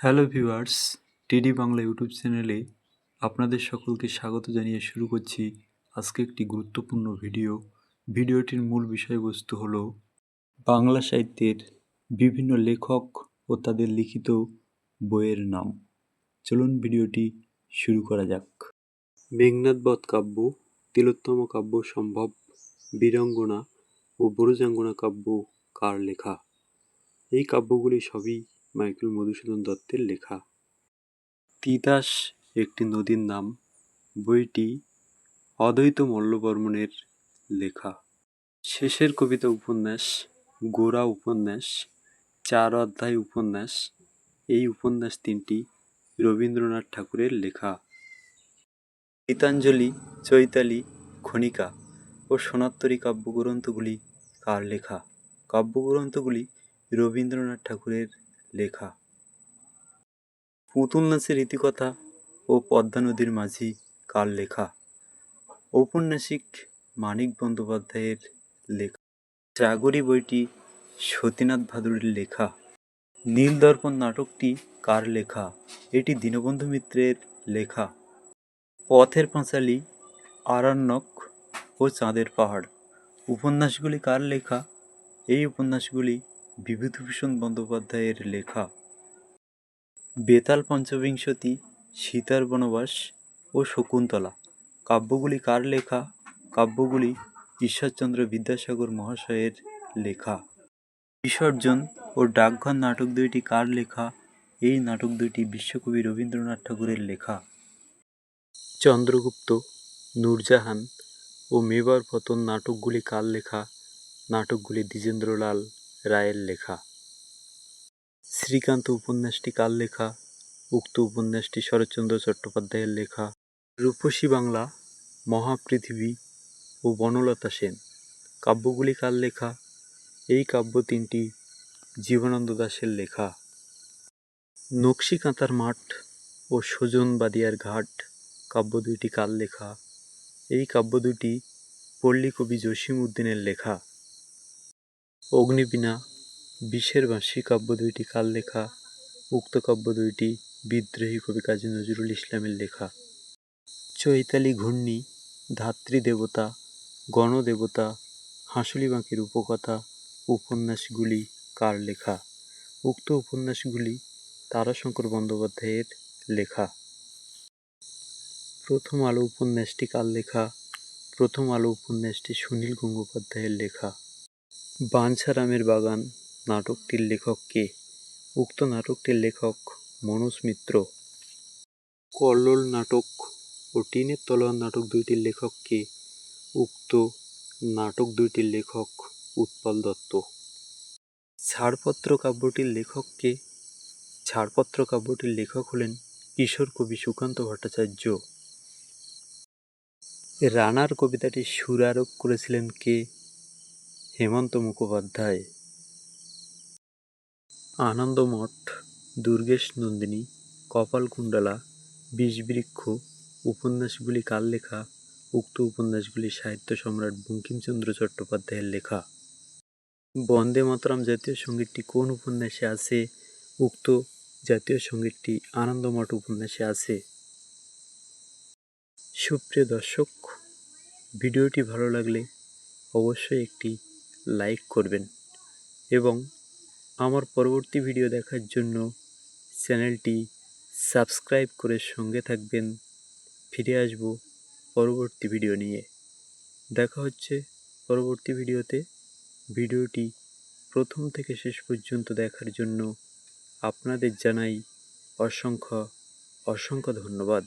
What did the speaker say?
Hello viewers টিডি Bangla YouTube চ্যানেলে আপনাদের সকলকে স্বাগত জানিয়ে শুরু করছি আজকে একটি গুরুত্বপূর্ণ ভিডিও ভিডিওটির মূল বিষয়বস্তু হলো বাংলা সাহিত্যের বিভিন্ন লেখক ও তাদের লিখিত বইয়ের নাম। চলুন ভিডিওটি শুরু করা যাক। মেঘনাথবধ কাব্য, তিলোত্তম কাব্য সম্ভব, বীরাঙ্গনা ও বরুজাঙ্গনা কাব্য কার লেখা? এই কাব্যগুলি সবই মাইকেল মধুসূদন দত্তের লেখা। তিতাস একটি নদীর নাম। বইটি অদ্বৈত মল্লবর্মণের লেখা। শেষের কবিতা উপন্যাস গোরা উপন্যাস, চার অধ্যায় উপন্যাস, এই উপন্যাস তিনটি রবীন্দ্রনাথ ঠাকুরের লেখা। গীতাঞ্জলি, চৈতালি খনিকা ও সোনাত্তরী কাব্যগ্রন্থগুলি কার লেখা? কাব্যগ্রন্থগুলি রবীন্দ্রনাথ ঠাকুরের লেখা। পুতুল নাচের ইতিকথা ও পদ্মা নদীর মাঝি কার লেখা? ঔপন্যাসিক মানিক বন্দ্যোপাধ্যায়ের লেখা। জাগরি বইটি সতীনাথ ভাদুরীর লেখা। নীল দর্পণ নাটকটি কার লেখা? এটি দীনবন্ধু মিত্রের লেখা। পথের পাঁচালী আরণ্যক ও চাঁদের পাহাড়। উপন্যাসগুলি কার লেখা? এই উপন্যাসগুলি বিভূতিভূষণ বন্দ্যোপাধ্যায়ের লেখা বেতাল পঞ্চবিংশতি, সীতার বনবাস ও শকুন্তলা। কাব্যগুলি কার লেখা? কাব্যগুলি ঈশ্বরচন্দ্র বিদ্যাসাগর মহাশয়ের লেখা। বিসর্জন ও ডাকঘর নাটক দুইটি কার লেখা? এই নাটক দুইটি বিশ্বকবি রবীন্দ্রনাথ ঠাকুরের লেখা। চন্দ্রগুপ্ত, নূরজাহান ও মেবার পতন নাটকগুলি কার লেখা? নাটকগুলি দ্বিজেন্দ্রলাল রায়ের লেখা। শ্রীকান্ত উপন্যাসটি কার লেখা? উক্ত উপন্যাসটি শরৎচন্দ্র চট্টোপাধ্যায়ের লেখা। রূপসী বাংলা, মহাপৃথিবী ও বনলতা সেন। কাব্যগুলি কার লেখা? এই কাব্য তিনটি জীবনানন্দ দাশের লেখা। নকশি কাঁতার মাঠ ও সুজন বাদিয়ার ঘাট কাব্য দুইটি কার লেখা? এই কাব্য দুটি পল্লী কবি জসিম উদ্দিনের লেখা। অগ্নিবীণা, বিষের বাঁশি কাব্য দুইটি কার লেখা, উক্ত কাব্য দুইটি বিদ্রোহী কবি কাজী নজরুল ইসলামের লেখা। চৈতালি ঘূর্ণি, ধাত্রী দেবতা, গণদেবতা, হাঁসুলি বাঁকির উপকথা, উপন্যাসগুলি কার লেখা? উক্ত উপন্যাসগুলি তারাশঙ্কর বন্দ্যোপাধ্যায়ের লেখা। প্রথম আলো উপন্যাসটি কার লেখা? প্রথম আলো উপন্যাসটি সুনীল গঙ্গোপাধ্যায়ের লেখা। বাঞ্ছারামের বাগান। নাটকটির লেখক কে? উক্ত নাটকটির লেখক মনোজ মিত্র। কল্লোল নাটক ও টিনের তলোয়ার নাটক দুইটির লেখক কে? উক্ত নাটক দুইটির লেখক উৎপল দত্ত। ছাড়পত্র কাব্যটির লেখক কে? ছাড়পত্র কাব্যটির লেখক হলেন কিশোর কবি সুকান্ত ভট্টাচার্য। রানার কবিতাটি সুরারোপ করেছিলেন কে? হেমন্ত মুখোপাধ্যায়। আনন্দমঠ, দুর্গেশ নন্দিনী, কপালকুণ্ডলা, বিষবৃক্ষ, উপন্যাসগুলি কার লেখা? উক্ত উপন্যাসগুলি সাহিত্য সম্রাট বঙ্কিমচন্দ্র চট্টোপাধ্যায়ের লেখা। বন্দে মাতরম জাতীয় সঙ্গীতটি কোন উপন্যাসে আছে? উক্ত জাতীয় সঙ্গীতটি আনন্দমঠ উপন্যাসে আছে। সুপ্রিয় দর্শক, ভিডিওটি ভালো লাগলে অবশ্যই একটি লাইক করবেন এবং আমার পরবর্তী ভিডিও দেখার জন্য চ্যানেলটি সাবস্ক্রাইব করে সঙ্গে থাকবেন। ফিরে আসব পরবর্তী ভিডিও নিয়ে। দেখা হচ্ছে পরবর্তী ভিডিওতে। ভিডিওটি প্রথম থেকে শেষ পর্যন্ত দেখার জন্য আপনাদের জানাই অসংখ্য অসংখ্য ধন্যবাদ।